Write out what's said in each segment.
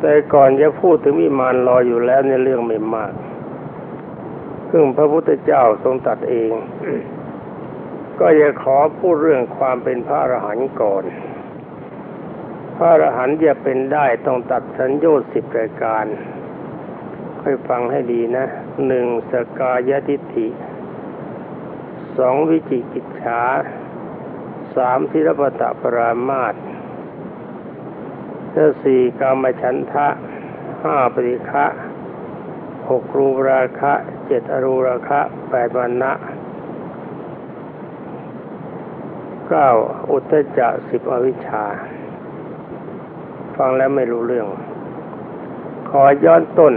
แต่ก่อนจะพูดถึงวิมานลอยอยู่แล้วในเรื่องไม่มาก ซึ่งพระพุทธเจ้าทรงตัดเอง ก็จะขอพูดเรื่องความเป็นพระอรหันต์ก่อน พระอรหันต์จะเป็นได้ต้องตัดสัญญาสิบรายการ ค่อยฟังให้ดีนะ หนึ่งสกายทิฏฐิ สองวิจิกิจฉา สามทิรปตะปรามาต สี่กามฉันทะห้าปริฆะหกรูราคะเจ็ดอรูราคะแปดวันนะเก้าอุตจะสิบอวิชชา ฟังแล้วไม่รู้เรื่อง ขอย้อนต้น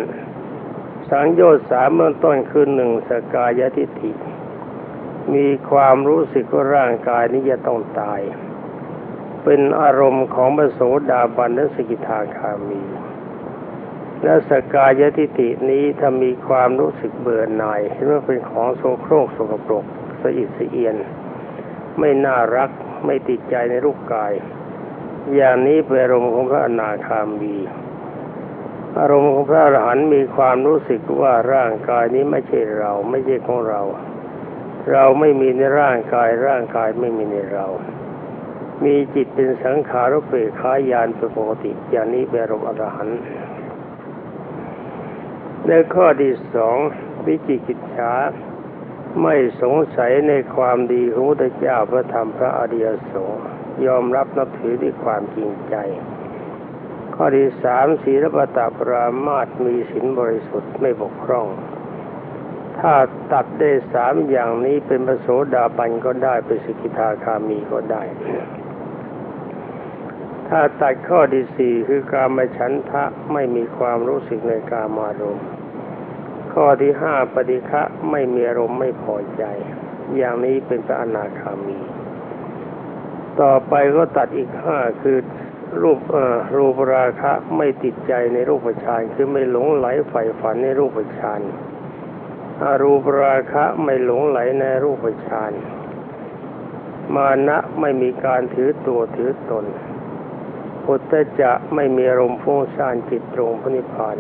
สังโยชน์สามเบื้องต้นคือหนึ่งสกายทิฏฐิมีความรู้สึกว่าร่างกายนี้จะต้องตาย เป็นอารมณ์ของพระโสดาบันและสกิทาคามี และสกายทิฏฐินี้ถ้ามีความรู้สึกเบื่อหน่ายเห็นว่าเป็นของโสโครกสกปรกสะอิดสะเอียน ไม่น่ารักไม่ติดใจในรูปกาย อย่างนี้เป็นอารมณ์ของพระอนาคามีอารมณ์ของพระอรหันต์มีความรู้สึกว่าร่างกายนี้ไม่ใช่เราไม่ใช่ของเรา เราไม่มีในร่างกายร่างกายไม่มีในเรา มีจิตเป็นสังขารเปรขายานเป็นปกติอย่างนี้เป็นอารมณ์อรหันต์ในข้อที่สองวิจิกิจฉาไม่สงสัยในความดีของพระเจ้าพระธรรมพระอริยสงฆ์ยอมรับนับถือด้วยความจริงใจ ข้อที่สามศีลปตาปรามาตมีศีลบริสุทธิ์ไม่บกพร่อง ถ้าตัดได้สามอย่างนี้เป็นพระโสดาบันก็ได้เป็นสกิทาคามีก็ได้ ถ้าตัดข้อที่สี่คือการมาฉันทะไม่มีความรู้สึกในการมารมณ์ข้อที่ห้าปฏิฆะไม่มีอารมณ์ไม่พอใจ อย่างนี้เป็นพระอนาคามี ต่อไปก็ตัดอีกห้าคือรูปเอ่อรูปราคะไม่ติดใจในรูปฌานคือไม่หลงไหลใฝ่ฝันในรูปฌานอารูปราคะไม่หลงไหลในรูปฌานมานะไม่มีการถือตัวถือตน พุทธจะไม่มีอารมณ์ฟุ้งซ่านจิตตรงพระนิพพาน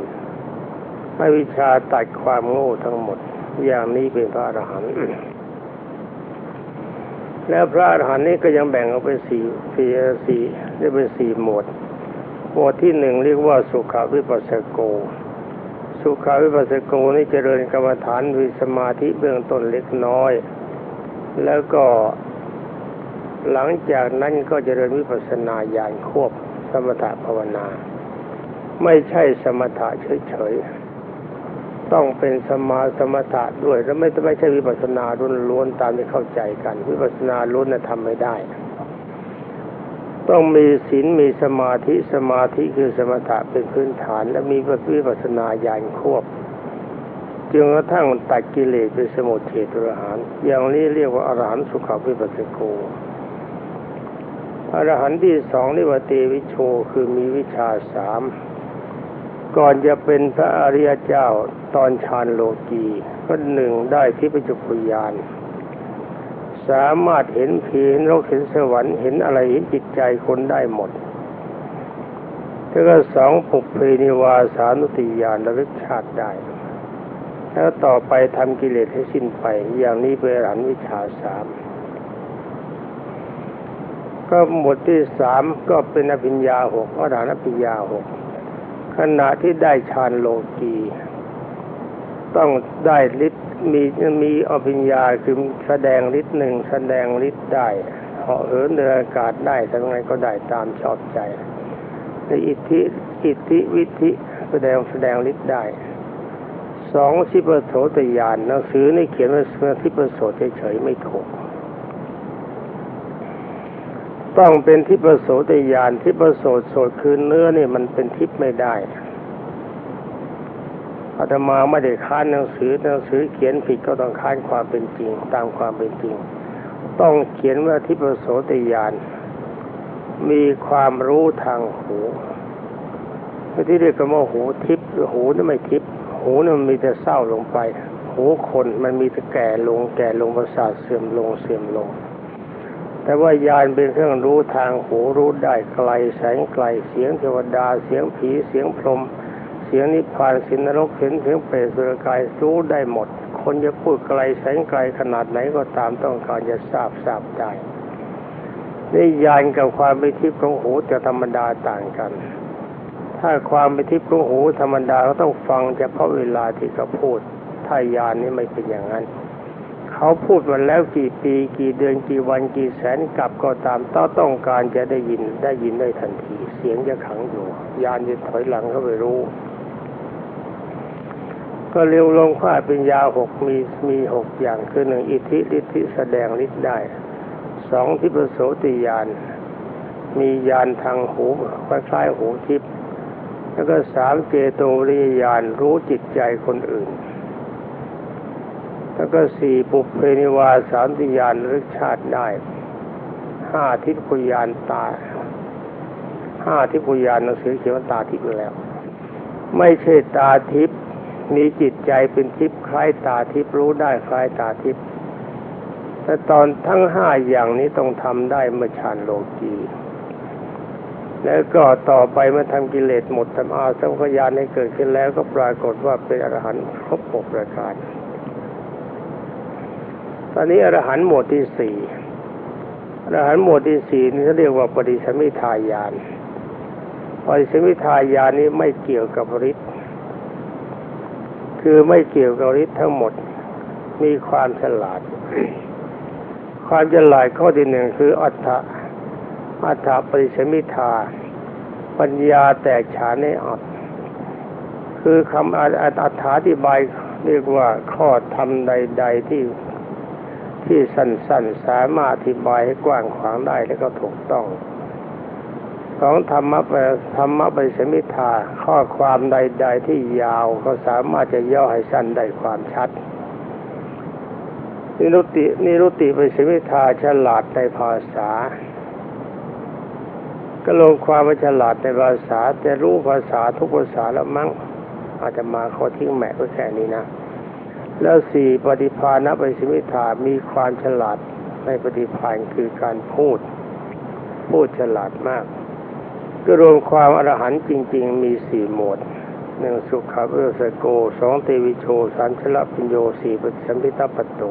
ไม่วิชาตัดความโง่ทั้งหมด อย่างนี้เป็นพระอรหันต์แล้วพระอรหันต์นี้ก็ยังแบ่งออกเป็นสี่สี่สี่เรียกเป็นสี่หมวด หมวดที่หนึ่งเรียกว่าสุขาวิปัสสโก สุขาวิปัสสโกนี่เจริญกรรมฐานวิสมาธิเบื้องต้นเล็กน้อย แล้วก็หลังจากนั้นก็เจริญวิปัสสนาญาณควบ สมถะภาวนา ไม่ใช่สมถะเฉยๆ ต้องเป็นสมาสมถะด้วย แล้วไม่ไม่ใช่วิปัสสนาล้วนๆตามที่เข้าใจกัน วิปัสสนาล้วนน่ะทำไม่ได้ ต้องมีศีลมีสมาธิสมาธิคือสมถะเป็นพื้นฐาน และมีวิปัสสนาญาณควบจนกระทั่งตัดกิเลสเป็นสมุทเฉตุรหารอย่างนี้เรียกว่าอรหันสุขวิปัสสโก อรหันต์ที่สองเรียกว่าเตวิโชคือมีวิชาสามก่อนจะเป็นพระอริยเจ้าตอนฌานโลกีก็หนึ่งได้ที่ปัจจุพยานสามารถเห็นผีเห็นโลกเห็นสวรรค์เห็นอะไรเห็นจิตใจคนได้หมดแล้วก็สองปุเพนิวาสานุติยานระลึกชาติได้ แล้วต่อไปทำกิเลสให้สิ้นไป อย่างนี้เป็นอรหันต์วิชาสาม ก็หมวดที่สามก็เป็นอภิญญาหกอรหันต์อภิญญาหกขณะที่ได้ฌานโลกี ต้องได้ฤทธิ์มีมีอภิญญาคือแสดงฤทธิ์หนึ่งแสดงฤทธิ์ได้เหาะเหินเดินอากาศได้ทำไงก็ได้ตามชอบใจในอิทธิอิทธิวิธิแสดงแสดงฤทธิ์ได้สองสิปโสตยานหนังสือนี่เขียนว่าทิปโสตเฉยๆไม่ถูก ต้องเป็นทิปโสตยานทิปโสตโสตคือเนื้อนี่มันเป็นทิพไม่ได้อาตมาไม่ได้ค้านหนังสือหนังสือเขียนผิดก็ต้องค้านความเป็นจริง ตามความเป็นจริง ต้องเขียนว่าทิปโสตยานมีความรู้ทางหูที่เรียกกันว่าหูทิพหูนั่ไม่ทิพหูนั่มันมีแต่เศร้าลงไป หูคนมันมีแต่แก่ลง แก่ลงประสาทเสื่อมลงเสื่อมลง แต่ว่ายานเป็นเครื่องรู้ทางหูรู้ได้ไกลแสงไกลเสียงเทวดาเสียงผีเสียงพรหมเสียงนิพพานสินนรกเห็นเสียงเปรตสุรกายรู้ได้หมด คนจะพูดไกลแสงไกลขนาดไหนก็ตามต้องการจะทราบทราบได้นี่ยานกับความเป็นทิพย์ของหูจะธรรมดาต่างกัน ถ้าความเป็นทิพย์ของหูธรรมดาก็ต้องฟังเฉพาะเวลาที่เขาพูด ถ้ายานนี่ไม่เป็นอย่างนั้น เขาพูดมาแล้วกี่ปี กี่เดือนกี่วันกี่แสนกลับก็ตามต้องต้องการจะได้ยินได้ยินได้ทันที เสียงจะขังอยู่ ยานจะถอยหลังเข้าไปรู้ ก็เร็วลงค่าเป็นยาหกมีมีหกอย่างคือหนึ่งอิทธิฤทธิแสดงฤทธิ์ได้สองทิพโสติยาน มียานทางหูคล้ายๆหูทิพแล้วก็สามเจโตวิญญาณรู้จิตใจคนอื่น แล้วก็สี่ปุเพนิวาสามติยานรึกชาติได้ห้าทิพยานตาห้าทิพยานหนังสือเขียนว่าตาทิพย์แล้ว ไม่ใช่ตาทิพย์มีจิตใจเป็นทิพย์คล้ายตาทิพย์รู้ได้คล้ายตาทิพย์แต่ตอนทั้งห้าอย่างนี้ต้องทำได้เมื่อฌานโลกีแล้วก็ต่อไปเมื่อทำกิเลสหมดทำอาสังขยานให้เกิดขึ้นแล้วก็ปรากฏว่าเป็นอรหันต์ครบหกประการ อนนี้อรหันต์หมวดที่สี่อรหันต์หมวดที่สี่นี่เขาเรียกว่าปฏิสมิทายานปฏิสมิทายานนี้ไม่เกี่ยวกับฤทธิ์คือไม่เกี่ยวกับฤทธิ์ทั้งหมดมีความฉลาด ความฉลาดข้อที่หนึ่งคืออัฏฐะอัฏฐปริสมิทา ปัญญาแตกฉานในอัตคือคำอัฏฐาธิบายเรียกว่าข้อธรรมใด ๆ ที่ ที่สั้นๆสามารถอธิบายให้กว้างขวางได้และก็ถูกต้องสองธรรมะธรรมะปสมิทาข้อความใด ๆ ที่ยาวก็สามารถจะย่อให้สั้นได้ความชัดนิรุตินิรุติปสมิทาฉลาดในภาษา ก็ลงความว่าฉลาดในภาษา แต่รู้ภาษาทุกภาษาแล้วมั้งอาจจะมาขาทิ้งแม่ไว้แค่นี้นะ แล้วสี่ปฏิภาณปริสมิทามีความฉลาดในปฏิภาณคือการพูด พูดฉลาดมาก ก็รวมความอรหันต์จริง ๆ มีสี่หมวดหนึ่งสุขเวสโกสองเตวิโชสามชลปิญโยสี่ปิสัมพิทัปโต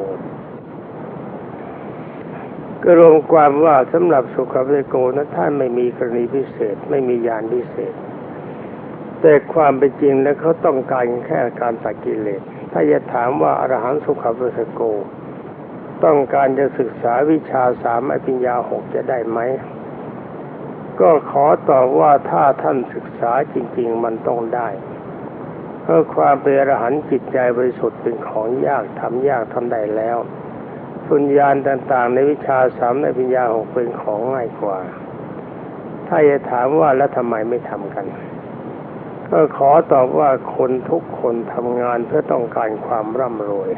ก็รวมความว่าสำหรับสุขเวสโกนั้นท่านไม่มีกรณีพิเศษไม่มียานพิเศษ แต่ความเป็นจริงแล้วเขาต้องการแค่การตัดกิเลส ถ้าจะถามว่าอรหันตสุขเวสโก ต้องการจะศึกษาวิชาสามอภิญญาหกจะได้ไหม ก็ขอตอบว่าถ้าท่านศึกษาจริง ๆ มันต้องได้เพราะความเป็นอรหันต์จิตใจบริสุทธิ์เป็นของยากทำยากทำได้แล้วสุญญาณต่างๆ ในวิชาสามในปัญญาหกเป็นของง่ายกว่า ถ้าจะถามว่าแล้วทำไมไม่ทำกัน ก็ขอตอบว่าคนทุกคนทำงานเพื่อต้องการความร่ำรวย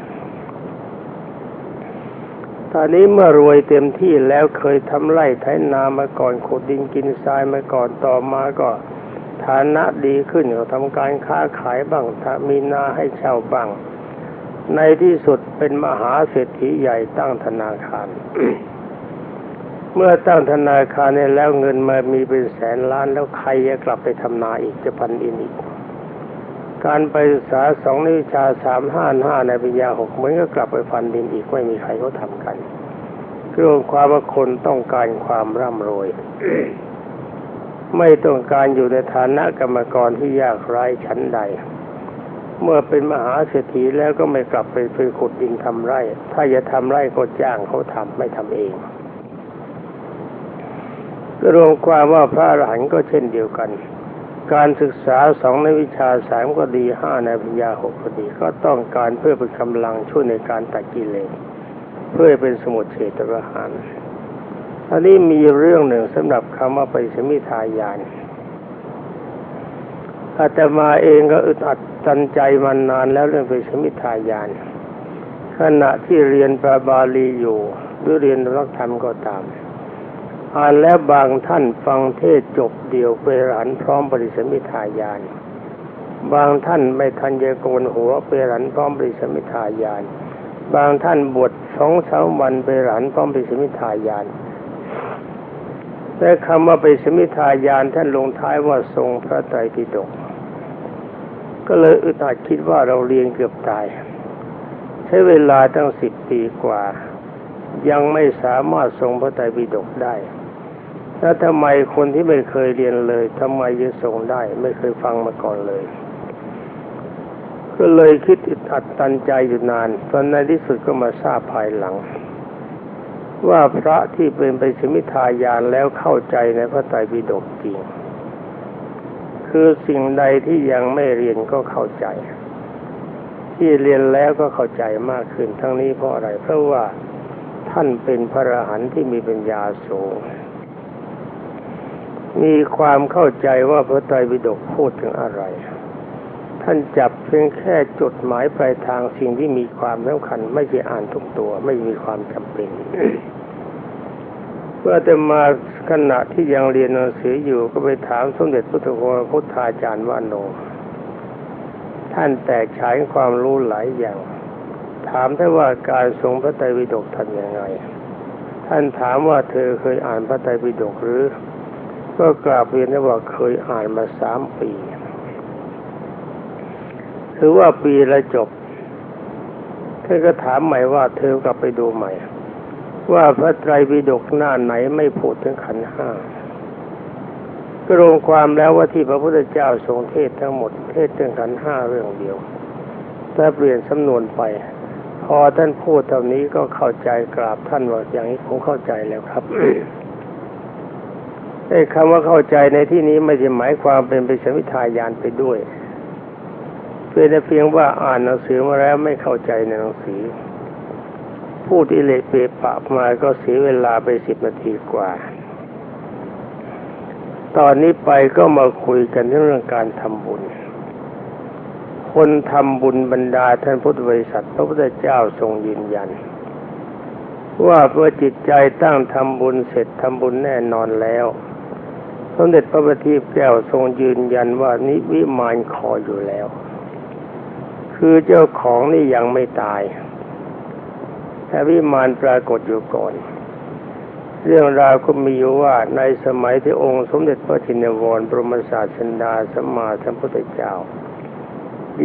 ตอนนี้เมื่อรวยเต็มที่แล้วเคยทำไร่ไถนามาก่อนขุดดินกินทรายมาก่อนต่อมาก็ฐานะดีขึ้นก็ทำการค้าขายบ้างมีนาให้เช่าบ้าง ในที่สุดเป็นมหาเศรษฐีใหญ่ตั้งธนาคาร เมื่อตั้งธนาคารเนี่ยแล้วเงินมามีเป็นแสนล้านแล้วใครจะกลับไปทำนาอีกจะพันอินอีก การไปศึกษาสองนิวิชาสามห้าห้าในปัญญาหกเหมือนก็กลับไปฟันดินอีกไม่มีใครเขาทำกันคือความว่าคนต้องการความร่ำรวยไม่ต้องการอยู่ในฐานะกรรมกรที่ยากไร้ชั้นใด เมื่อเป็นมหาเศรษฐีแล้วก็ไม่กลับไปไปขุดดินทำไร่ ถ้าจะทำไร่ก็จ้างเขาทำไม่ทำเอง ก็รวมความว่าพระอรหันต์ก็เช่นเดียวกัน การศึกษาสองในวิชาสามก็ดีห้าในปัญญาหกก็ดี ก็ต้องการเพื่อเป็นกำลังช่วยในการตัดกิเลสเพื่อเป็นสมุทเฉตประหารอันนี้มีเรื่องหนึ่งสำหรับคำว่าปริสมิทายานอาตมาเองก็อึดอัดตันใจมานานแล้วเรื่องปริสมิทายาน ขณะที่เรียนพระบาลีอยู่ หรือเรียนรักธรรมก็ตาม อ่านแล้วบางท่านฟังเทศจบเดียวเปรันพร้อมปริสมิทายาน บางท่านไม่ทันจะโกนหัวเปรันพร้อมปริสมิทายาน บางท่านบวชสองสามวันเปรันพร้อมปริสมิทายานแต่คำว่าเป็นสมิทายานท่านลงท้ายว่าทรงพระไตรปิฎกก็เลยอึดอัดคิดว่าเราเรียนเกือบตาย ใช้เวลาตั้งสิบปีกว่า ยังไม่สามารถทรงพระไตรปิฎกได้ แล้วทำไมคนที่ไม่เคยเรียนเลยทำไมจะทรงได้ ไม่เคยฟังมาก่อนเลย ก็เลยคิดอึดอัดตันใจอยู่นานตอนในที่สุดก็มาทราบภายหลัง ว่าพระที่เป็นไปสมิทายานแล้วเข้าใจในพระไตรปิฎกจริง คือสิ่งใดที่ยังไม่เรียนก็เข้าใจ ที่เรียนแล้วก็เข้าใจมากขึ้นทั้งนี้เพราะอะไร เพราะว่าท่านเป็นพระอรหันต์ที่มีปัญญาสูง มีความเข้าใจว่าพระไตรปิฎกพูดถึงอะไร ท่านจับเพียงแค่จุดหมายปลายทางสิ่งที่มีความสำคัญ ไม่ใช่อ่านทุกตัว ไม่มีความจำเป็นเมื่อแต่มาขณะที่ยังเรียนหนังสืออยู่ก็ไปถามสมเด็จพระพุทธโฆพุทธาจารย์ว่าโน ท่านแตกฉายความรู้หลายอย่าง ถามท่านว่าการทรงพระไตรปิฎกทำยังไง ท่านถามว่าเธอเคยอ่านพระไตรปิฎกหรือ ก็กราบเรียนว่าเคยอ่านมาสามปีคือว่าปีละจบท่านก็ถามใหม่ว่าเธอกลับไปดูใหม่ ว่าพระไตรปิฎกหน้าไหนไม่พูดถึงขันห้าก็รวมความแล้วว่าที่พระพุทธเจ้าทรงเทศทั้งหมดเทศถึงขันห้าเรื่องเดียวถ้าเปลี่ยนสำนวนไป พอท่านพูดเท่านี้ก็เข้าใจกราบท่านว่าอย่างนี้ผมเข้าใจแล้วครับ ไอ้คำว่าเข้าใจในที่นี้ไม่ใช่หมายความเป็นไปสมิทายานไปด้วยเป็นแต่เพียงว่าอ่านหนังสือมาแล้วไม่เข้าใจในหนังสือ พูดอิเละเปะปะมาก็เสียเวลาไปสิบนาทีกว่า ตอนนี้ไปก็มาคุยกันเรื่องการทำบุญ คนทำบุญบรรดาท่านพุทธบริษัทพระพุทธเจ้าทรงยืนยันว่าเมื่อจิตใจตั้งทำบุญเสร็จทำบุญแน่นอนแล้ว สมเด็จพระบัณฑิตแก้วทรงยืนยันว่านิวิมานคออยู่แล้ว คือเจ้าของนี่ยังไม่ตายแต่วิมานปรากฏอยู่ก่อน เรื่องราวก็มีอยู่ว่าในสมัยที่องค์สมเด็จพระจินวรบรมศาสดาสัมมาสัมพุทธเจ้า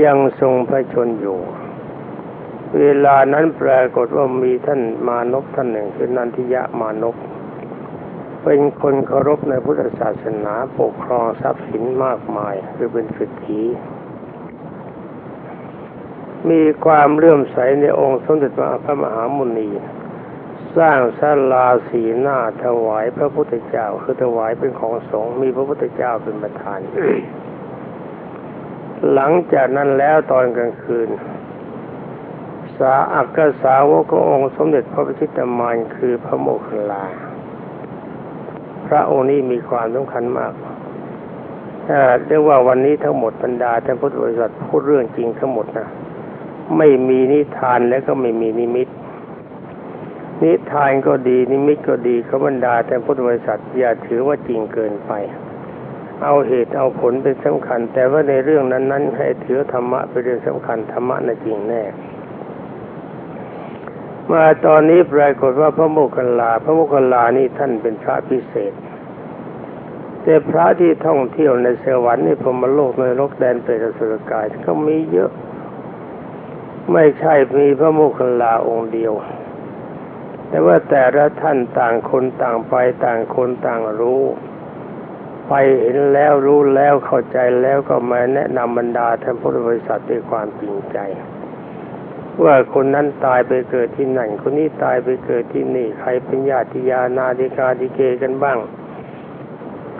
ยังทรงพระชนอยู่ เวลานั้นปรากฏว่ามีท่านมานพท่านหนึ่งคือนันทิยะมานพ เป็นคนเคารพในพุทธศาสนาปกครองทรัพย์สินมากมาย คือเป็นสิทธิมีความเลื่อมใสในองค์สมเด็จพระมหามุนี สร้างศาลาสีหน้าถวายพระพุทธเจ้า คือถวายเป็นของสงฆ์มีพระพุทธเจ้าเป็นประธาน หลังจากนั้นแล้วตอนกลางคืน สาอักษาวกขององค์สมเด็จพระพิชิตามานคือพระโมคคัลลา พระองค์นี้มีความสำคัญมากเรียกว่าวันนี้ทั้งหมดบรรดาท่านพุทธบริษัทพูดเรื่องจริงทั้งหมดนะไม่มีนิทานและก็ไม่มีนิมิต นิทานก็ดีนิมิตก็ดีขบรรดาแต่พุทธบริษัทอย่าถือว่าจริงเกินไป เอาเหตุเอาผลเป็นสำคัญ แต่ว่าในเรื่องนั้น ๆ ให้ถือธรรมะเป็นเรื่องสำคัญธรรมะน่ะจริงแน่ มาตอนนี้ปรากฏว่าพระโมคคัลลา พระโมคคัลลานี่ท่านเป็นพระพิเศษ แต่พระที่ท่องเที่ยวในสวรรค์ในพรมโลกในโลกแดนเปรตสุรกายก็มีเยอะ ไม่ใช่มีพระโมคคัลลาองค์เดียว แต่ว่าแต่ละท่านต่างคนต่างไปต่างคนต่างรู้ ไปเห็นแล้วรู้แล้วเข้าใจแล้วก็มาแนะนำบรรดาท่านพุทธบริษัทด้วยความจริงใจ ว่าคนนั้นตายไปเกิดที่นั่นคนนี้ตายไปเกิดที่นี่ ใครเป็นญาติยานาดิกาดิเกกันบ้าง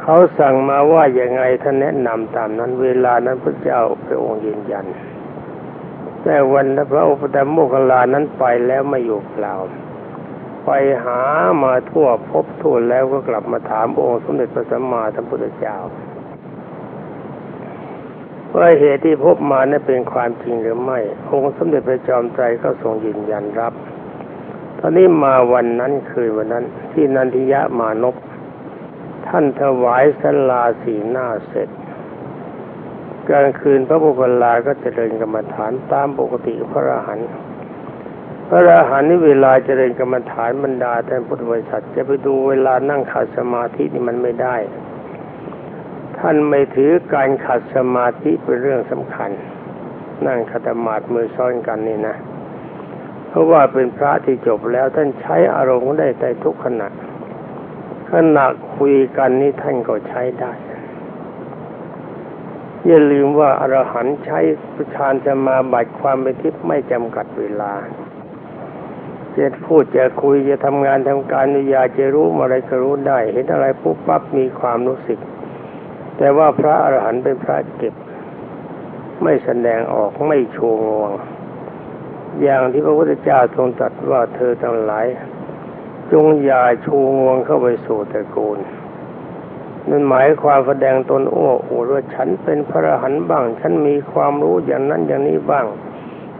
เขาสั่งมาว่าอย่างไงท่านแนะนำตามนั้นเวลานั้นพระเจ้าพระองค์ยืนยัน แต่วันพระอุปตโมคลานั้นไปแล้วไม่อยู่เปล่าไปหามาทั่วพบทั่วแล้วก็กลับมาถามองค์สมเด็จพระสัมมาสัมพุทธเจ้า ว่าเหตุที่พบมานั้นเป็นความจริงหรือไม่ องค์สมเด็จพระจอมไตรก็ทรงยืนยันรับ ตอนนี้มาวันนั้นคืนวันนั้น ที่นันทิยะมานพท่านถวายสลาสีหน้าเสร็จกลางคืนพระบุคลาก็เจริญกรรมฐานตามปกติพระอรหันต์พระอราหันต์นี่เวลาเจริญกรรมฐานบรรดาท่านพุทธบริษัทจะไปดูเวลานั่งขัดสมาธินี่มันไม่ได้ ท่านไม่ถือการขัดสมาธิเป็นเรื่องสำคัญ นั่งขัดสมาธิมือซ้อนกันนี่นะ เพราะว่าเป็นพระที่จบแล้วท่านใช้อารมณ์ได้ในทุกขณะขณะคุยกันนี่ท่านก็ใช้ได้ อย่าลืมว่าอรหันต์ใช้ฌานสมาบัติความเป็นทิพย์ไม่จำกัดเวลาจะพูดจะคุยจะทำงานทำการอยาจะรู้อะไรก็รู้ได้ เห็นอะไรปุ๊บปั๊บมีความรู้สึก แต่ว่าพระอรหันต์เป็นพระเก็บ ไม่แสดงออกไม่โชว์งวง อย่างที่พระพุทธเจ้าทรงตรัสว่าเธอทั้งหลาย จงอย่าชูงวงเข้าไปสู่ตระกูลนั่นหมายความแสดงตนโอ้โหว่าฉันเป็นพระอรหันต์บ้าง ฉันมีความรู้อย่างนั้นอย่างนี้บ้าง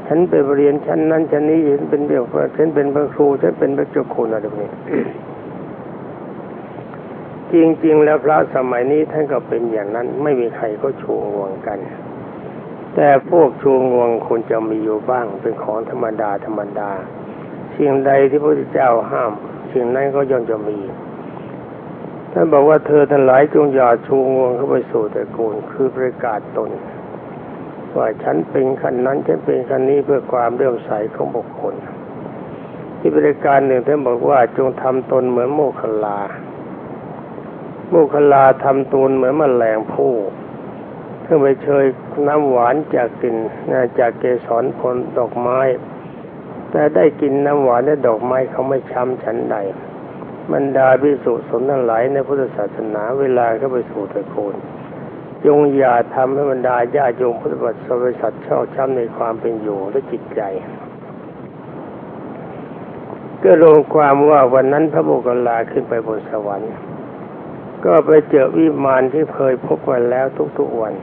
ฉันไปเรียนชั้นนั้นชั้นนี้ฉันเป็นเดี่ยวฉันเป็นพระครูฉันเป็นพระเจ้าคุณอะไรแบบนี้ จริง ๆ แล้วพระสมัยนี้ท่านก็เป็นอย่างนั้น ไม่มีใครก็ชูงวงกัน แต่พวกชูงวงควรจะมีอยู่บ้างเป็นของธรรมดาธรรมดาสิ่งใดที่พระพุทธเจ้าห้าม สิ่งนั้นก็ย่อมจะมีท่านบอกว่าเธอทั้งหลายจงอย่าชูงวงเข้าไปสู่ตระกูลคือประกาศตน ว่าฉันเป็นขันนั้นฉันเป็นขันนี้เพื่อความเลื่อมใสของบุคคล ที่บริการหนึ่งท่านบอกว่าจงทำตนเหมือนโมคคลา มคคลลาทำตูนเหมือนมแมลงผู้เพื่อไปเชยน้ำหวานจากกลิ่นจากเกสรผลดอกไม้ แต่ได้กินน้ำหวานและดอกไม้เขาไม่ช้ำฉันใดบรรดาพิสุสนทั้งหลายในพุทธศาสนาเวลาเข้าไปสู่ตระกูลจงอย่าทำให้บรรดาญาโยมพุทธบริษัทชอบช้ำในความเป็นอยู่และจิตใจ ก็ลงความว่าวันนั้นพระโมคคัลลาขึ้นไปบนสวรรค์ ก็ไปเจอวิมานที่เคยพบกันแล้วทุกๆวัน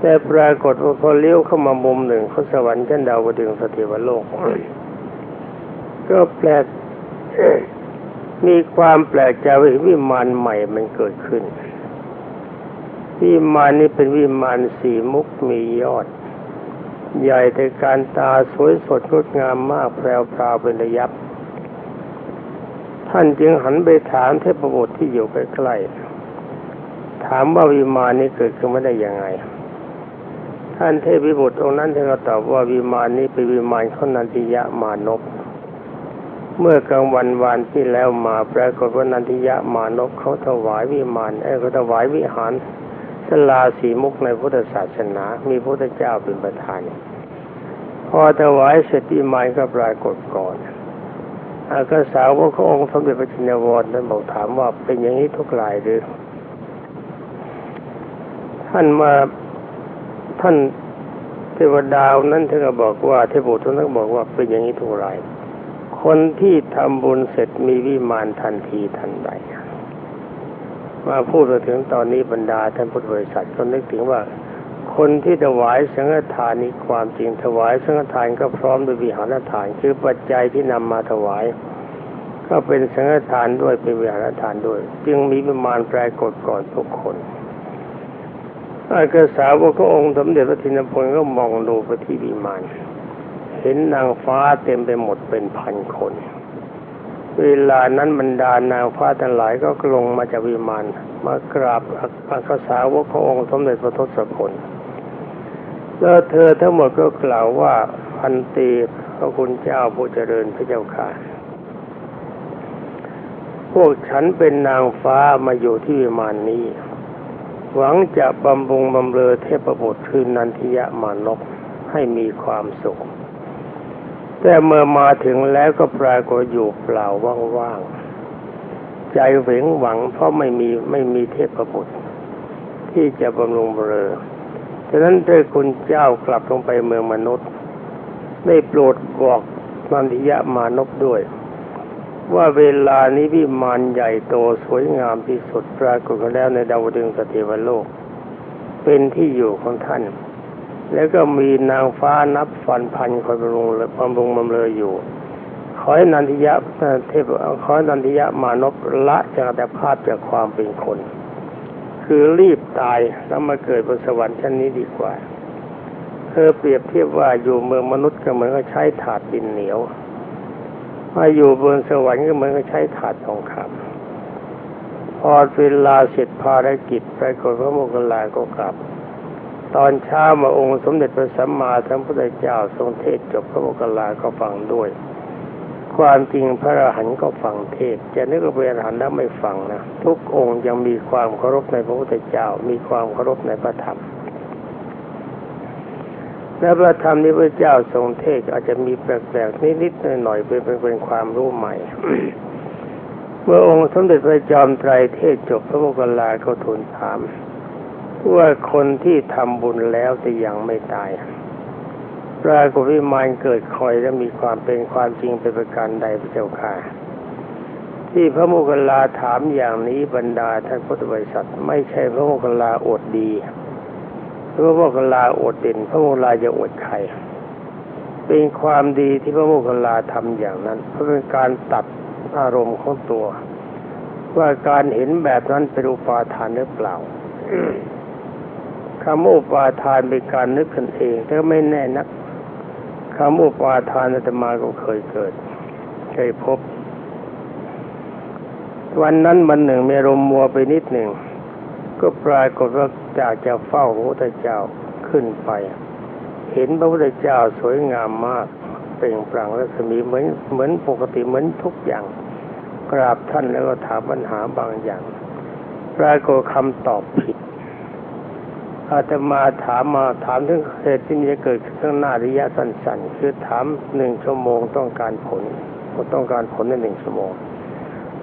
แต่ปรากฏว่าพอเลี้ยวเข้ามามุมหนึ่งเของสวรรค์ชั้นดาวดึงสถิวโลก ก็แปลกมีความแปลกใจว่าวิมานใหม่มันเกิดขึ้น วิมานนี้เป็นวิมานสีมุกมียอด ใหญ่แต่การตาสวยสดงดงามมากแปลวพราวเป็นระยับ ท่านจึงหันไปถามเทพบุตรที่อยู่ใกล้ๆถามว่าวิมานนี้เกิดขึ้นมาได้ยังไง ท่านเทพบุตรองค์นั้นท่านตอบว่าวิมานนี้เป็นวิมานของนันทิยะมานพเมื่อกลางวันวานที่แล้วมาปรากฏว่านันทิยะมานพเขาถวายวิมานเอ้เขาถวายวิหารสลาสีมุกในพุทธศาสนา มีพระพุทธเจ้าเป็นประธานพอถวายเสร็จวิมานก็ปรากฏก่อน อากาสาวกขององค์สมเด็จพระจินวรท่านบอกถามว่าเป็นอย่างนี้ทุกรายหรือ ท่านมาท่านเทวดานั้นท่านก็บอกว่าเทพบุตรท่านก็บอกว่าเป็นอย่างนี้ทุกราย คนที่ทำบุญเสร็จมีวิมานทันทีทันใดมาพูดถึงตอนนี้บรรดาท่านพุทธบริษัทก็นึกถึงว่า คนที่ถวายสังฆทานนี้ความจริงถวายสังฆทานก็พร้อมด้วยวิหารทาน คือปัจจัยที่นำมาถวาย ก็เป็นสังฆทานด้วยเป็นวิหารทานด้วย จึงมีประมาณปรากฏก่อนทุกคนอากาสาวกองค์สมเด็จพระทินพลก็มองดูไปที่วิมานเห็นนางฟ้าเต็มไปหมดเป็นพันคน เวลานั้นบรรดานางฟ้าทั้งหลายก็ลงมาจากวิมานมากราบอักษาวกขององค์สมเด็จพระทศพล แล้วเธอทั้งหมดก็กล่าวว่าพันตีพระคุณเจ้าผู้เจริญพระเจ้าค่ะ พวกฉันเป็นนางฟ้ามาอยู่ที่วิมานนี้ หวังจะบำรุงบำเรอเทพบุตรคือนันทิยะมานพให้มีความสุข แต่เมื่อมาถึงแล้วก็ปรากฏอยู่เปล่าว่างๆ ใจเหวงหวังเพราะไม่มีไม่มีเทพบุตรที่จะบำรุงบำเรอ ฉะนั้นเธอคุณเจ้ากลับลงไปเมืองมนุษย์ ได้โปรดบอกนันทิยะมานพด้วย ว่าเวลานี้วิมานใหญ่โตสวยงามที่สุดปรากฏแล้วในดาวดึงสเทวโลก เป็นที่อยู่ของท่าน แล้วก็มีนางฟ้านับฟันพันคอยบำรุงบำรุงบำเรออยู่ขอให้นันทิยะเทพขอให้นันทิยะมานพละจากแต่ภาพจากความเป็นคน คือรีบตายแล้วมาเกิดบนสวรรค์ชั้นนี้ดีกว่า เธอเปรียบเทียบว่าอยู่เมืองมนุษย์ก็เหมือนกับใช้ถาดดินเหนียวมาอยู่บนสวรรค์ก็เหมือนกับใช้ถาดทองคำพอเวลาเสร็จภารกิจปรากฏพระโมคคัลลาก็กลับ ตอนเช้ามาองค์สมเด็จพระสัมมาสัมพุทธเจ้าทรงเทศจบพระโมคคัลลาก็ฟังด้วย ความจริงพระอรหันต์ก็ฟังเทศ จะนึกว่าเป็นอรหันต์แล้วไม่ฟังนะทุกองค์ยังมีความเคารพในพระพุทธเจ้า มีความเคารพในพระธรรมและพระธรรมนี้พระเจ้าทรงเทศอาจจะมีแปลกๆนิดๆหน่อยๆเป็นเป็นความรู้ใหม่เมื่อองค์สมเด็จพระจอมไตรเทศจบพระโมคคัลลาเขาทูลถามว่าคนที่ทำบุญแล้วแต่ยังไม่ตาย ปรากฏวิมานเกิดคอยและมีความเป็นความจริงเป็นประการใดพระเจ้าค่ะ ที่พระโมคคัลลาถามอย่างนี้บรรดาท่านพุทธบริษัทไม่ใช่พระโมคคัลลาอดดีพระโมคคัลลาอดเด่นพระโมคคัลลาจะอดใครเป็นความดีที่พระโมคคัลลาทำอย่างนั้น เพราะเป็นการตัดอารมณ์ของตัว ว่าการเห็นแบบนั้นเป็นอุปาทานหรือเปล่าคำว่าอุปาทานเป็นการนึกขึ้นเองแต่ไม่แน่นักำอุปาทานอาตมาก็เคยเกิด เคยพบ วันนั้นวันหนึ่งมีรมมัวไปนิดหนึ่ง ก็ปรากฏว่าจากจะเฝ้าพระพุทธเจ้าขึ้นไป เห็นพระพุทธเจ้าสวยงามมากเปล่งปลั่งรัศมีเหมือนเหมือนปกติเหมือนทุกอย่างกราบท่านแล้วก็ถามปัญหาบางอย่างปรากฏคำตอบผิด อาตมาถามมาถามถึงเหตุที่จะเกิดข้างหน้าระยะสั้นๆ คือถามหนึ่งชั่วโมงต้องการผลต้องการผลในหนึ่งชั่วโมง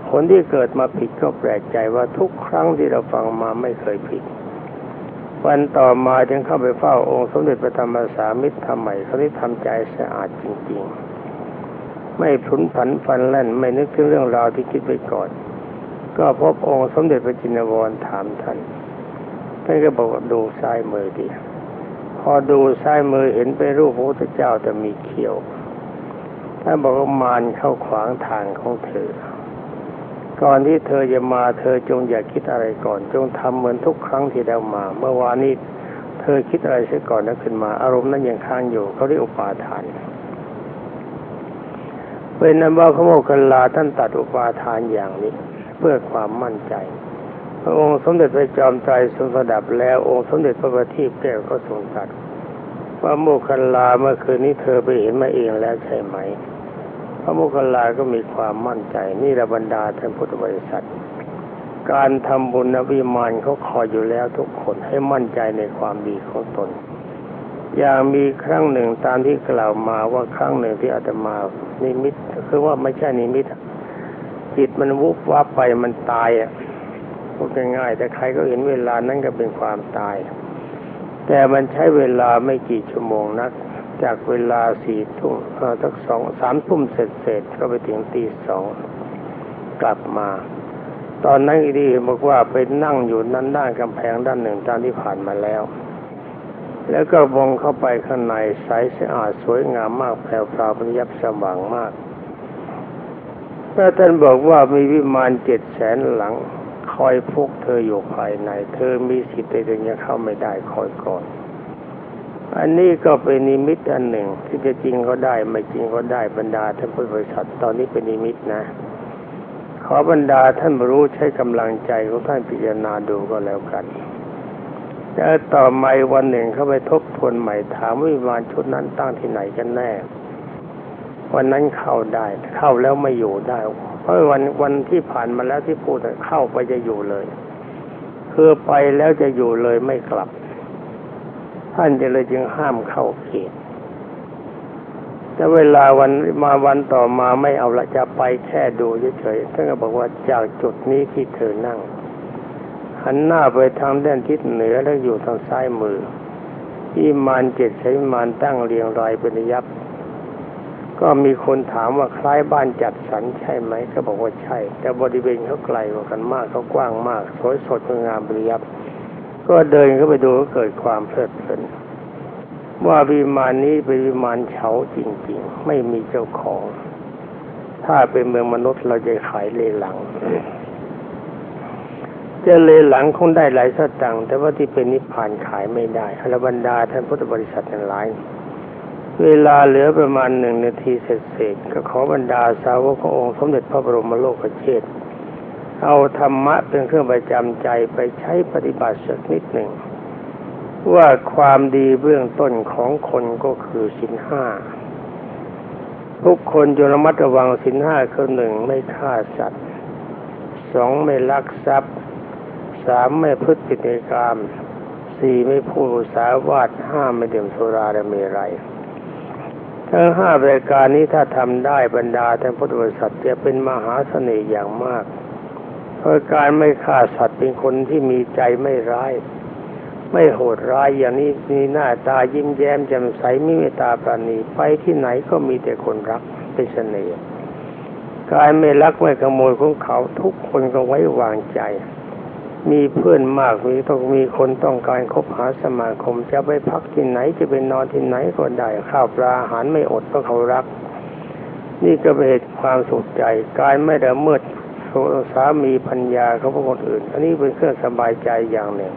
ผลที่เกิดมาผิดก็แปลกใจว่าทุกครั้งที่เราฟังมาไม่เคยผิด วันต่อมาจึงเข้าไปเฝ้าองค์สมเด็จพระธรรมสามิตรทำใหม่เขาที่ทำใจสะอาดจริง ๆ ไม่พลุนผันฟันแล่นไม่นึกถึงเรื่องราวที่คิดไปก่อน ก็พบองค์สมเด็จพระจินวรถามท่าน ท่านก็บอกดูซ้ายมือดีพอดูซ้ายมือเห็นเป็นรูปพระพุทธเจ้าแต่มีเขียวท่านบอกว่ามารเข้าขวางทางของเธอ ก่อนที่เธอจะมาเธอจงอย่าคิดอะไรก่อน จงทำเหมือนทุกครั้งที่เรามา เมื่อวานนี้เธอคิดอะไรเสียก่อนแล้วขึ้นมา อารมณ์นั้นยังค้างอยู่เขาเรียกอุปาทานเป็นนั้นว่าพระโมคคัลลาท่านตัดอุปาทานอย่างนี้ เพื่อความมั่นใจ ระองค์สมเด็จพระจอมไตรทรงสดับแล้วองค์สมเด็จพระบัณฑิตแก้วก็ทรงตรัสว่าโมคคัลลาเมื่อคืนนี้เธอไปเห็นมาเองแล้วใช่ไหม พระโมคคัลลาก็มีความมั่นใจนี่ระบรรดาท่านพุทธบริษัท การทำบุญนวิมานเขาคอยอยู่แล้วทุกคนให้มั่นใจในความดีของตน อย่างมีครั้งหนึ่งตามที่กล่าวมาว่าครั้งหนึ่งที่อาตมานิมิตคือว่าไม่ใช่นิมิตจิตมันวุบวับไปมันตายอะ พูดง่ายๆแต่ใครก็เห็นเวลานั้นก็เป็นความตาย แต่มันใช้เวลาไม่กี่ชั่วโมงนัก จากเวลาสี่ทุ่มเออสักสองสามทุ่มเสร็จเสร็จก็ไปถึงตีสองกลับมา ตอนนั้นอีดีบอกว่าไปนั่งอยู่นั้นด้านกำแพงด้านหนึ่งตามที่ผ่านมาแล้ว แล้วก็มองเข้าไปข้างในใสสะอาดสวยงามมากแผ่วพราวบรรยับสว่างมากพระท่านบอกว่ามีวิมานเจ็ดแสนหลัง คอยพวกเธออยู่ภายใน เธอมีสิทธิ์แต่ยังเข้าไม่ได้คอยก่อน อันนี้ก็เป็นนิมิตอันหนึ่ง ที่จะจริงก็ได้ไม่จริงก็ได้บรรดาท่านผู้บริษัทตอนนี้เป็นนิมิตนะ ขอบรรดาท่านรู้ใช้กำลังใจของท่านพิจารณาดูก็แล้วกันแล้วต่อมาวันหนึ่งเขาไปทบทวนใหม่ถามว่าวิมานชุดนั้นตั้งที่ไหนกันแน่ วันนั้นเข้าได้ เข้าแล้วไม่อยู่ได้ เพราะวันวันที่ผ่านมาแล้วที่พูดเข้าไปจะอยู่เลย คือไปแล้วจะอยู่เลยไม่กลับ ท่านจะเลยจึงห้ามเข้าเขตแต่เวลาวันมาวันต่อมาไม่เอาละจะไปแค่ดูเฉยๆท่านก็บอกว่าจากจุดนี้ที่เธอนั่ง หันหน้าไปทางด้านทิศเหนือแล้วอยู่ทางซ้ายมือ ที่มานเจ็ดใช้มานตั้งเรียงรายเป็นยับ ก็มีคนถามว่าคล้ายบ้านจัดสรรใช่ไหม ก็บอกว่าใช่ แต่บริเวณเขาไกลกว่ากันมากเขากว้างมาก สวยสดงามเระยับก็เดินเข้าไปดูก็เกิดความเพลิดเพลินว่าวิมานนี้เป็นวิมานเฉาจริง ๆ ไม่มีเจ้าของ ถ้าเป็นเมืองมนุษย์เราจะขายเลหลัง จะเลหลังคงได้หลายสตังค์แต่ว่าที่เป็นนิพพานขายไม่ได้อรบรรดาท่านพุทธบริษัททั้งหลาย เวลาเหลือประมาณหนึ่งนาทีเศษๆก็ขอบรรดาสาวกขององค์สมเด็จพระบรมโลกเชษเอาธรรมะเป็นเครื่องประจำใจไปใช้ปฏิบัติสักนิดหนึ่ง ว่าความดีเบื้องต้นของคนก็คือสินห้าทุกคนจงระมัดระวังสินห้าคือหนึ่งไม่ฆ่าสัตว์สองไม่ลักทรัพย์สามไม่พฤติกรรมสี่ไม่พูดสาวาทห้าไม่ดื่มสุราและเมรัย ทั้งห้ารายการนี้ถ้าทำได้บรรดาท่านพุทธบริษัทจะเป็นมหาเสน่ห์อย่างมากเพราะการไม่ฆ่าสัตว์เป็นคนที่มีใจไม่ร้าย ไม่โหดร้ายอย่างนี้มีหน้าตายิ้มแย้มแจ่มใสมีเมตตาปราณีไปที่ไหนก็มีแต่คนรักเป็นเสน่ห์การไม่ลักไม่ขโมยของเขาทุกคนก็ไว้วางใจ มีเพื่อนมากมีต้องมีคนต้องการคบหาสมาคม จะไปพักที่ไหนจะไปนอนที่ไหนก็ได้ข้าวปลาอาหารไม่อดเพราะเขารัก นี่ก็เป็นเหตุความสุขใจการไม่ละเมิดสามีพัญญาเขาพวกคนอื่น อันนี้เป็นเครื่องสบายใจอย่างหนึ่ง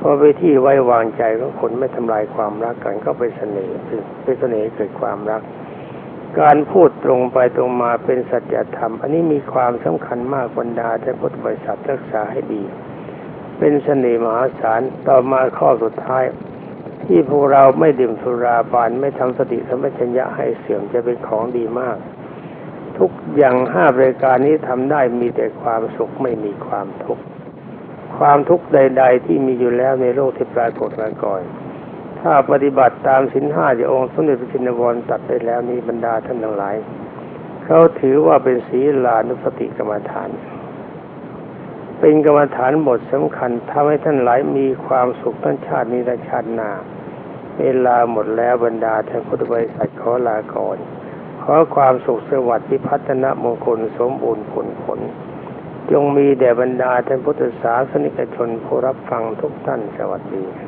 พอไปที่ไว้วางใจของคนไม่ทำลายความรักกันก็เป็นเสน่ห์เป็นเสน่ห์เกิดความรัก การพูดตรงไปตรงมาเป็นสัจธรรม อันนี้มีความสำคัญมากบรรดาแต่พุทธบริษัทรักษาให้ดี เป็นเสน่ห์มหาศาลต่อมาข้อสุดท้าย ที่พวกเราไม่ดื่มสุราบานไม่ทำสติสัมปชัญญะให้เสื่อมจะเป็นของดีมาก ทุกอย่างห้ารายการนี้ทำได้มีแต่ความสุขไม่มีความทุกข์ความทุกข์ใด ๆ ที่มีอยู่แล้วในโลกที่ปรากฏมาก่อน ถ้าปฏิบัติตามสินห้าที่องค์สมเด็จพระจินวรตัดไปแล้วนี้บรรดาท่านทั้งหลาย เขาถือว่าเป็นศีลานุสติกรรมฐาน เป็นกรรมฐานบทสำคัญทำให้ท่านหลายมีความสุขทั้งชาตินี้และชาติหน้าเวลาหมดแล้วบรรดาท่านพุทธบริษัทขอลาก่อนขอความสุขสวัสดิ์พิพัฒนมงคลสมบูรณ์ผลผลจงมีแด่บรรดาท่านพุทธศาสนิกชนผู้รับฟังทุกท่านสวัสดี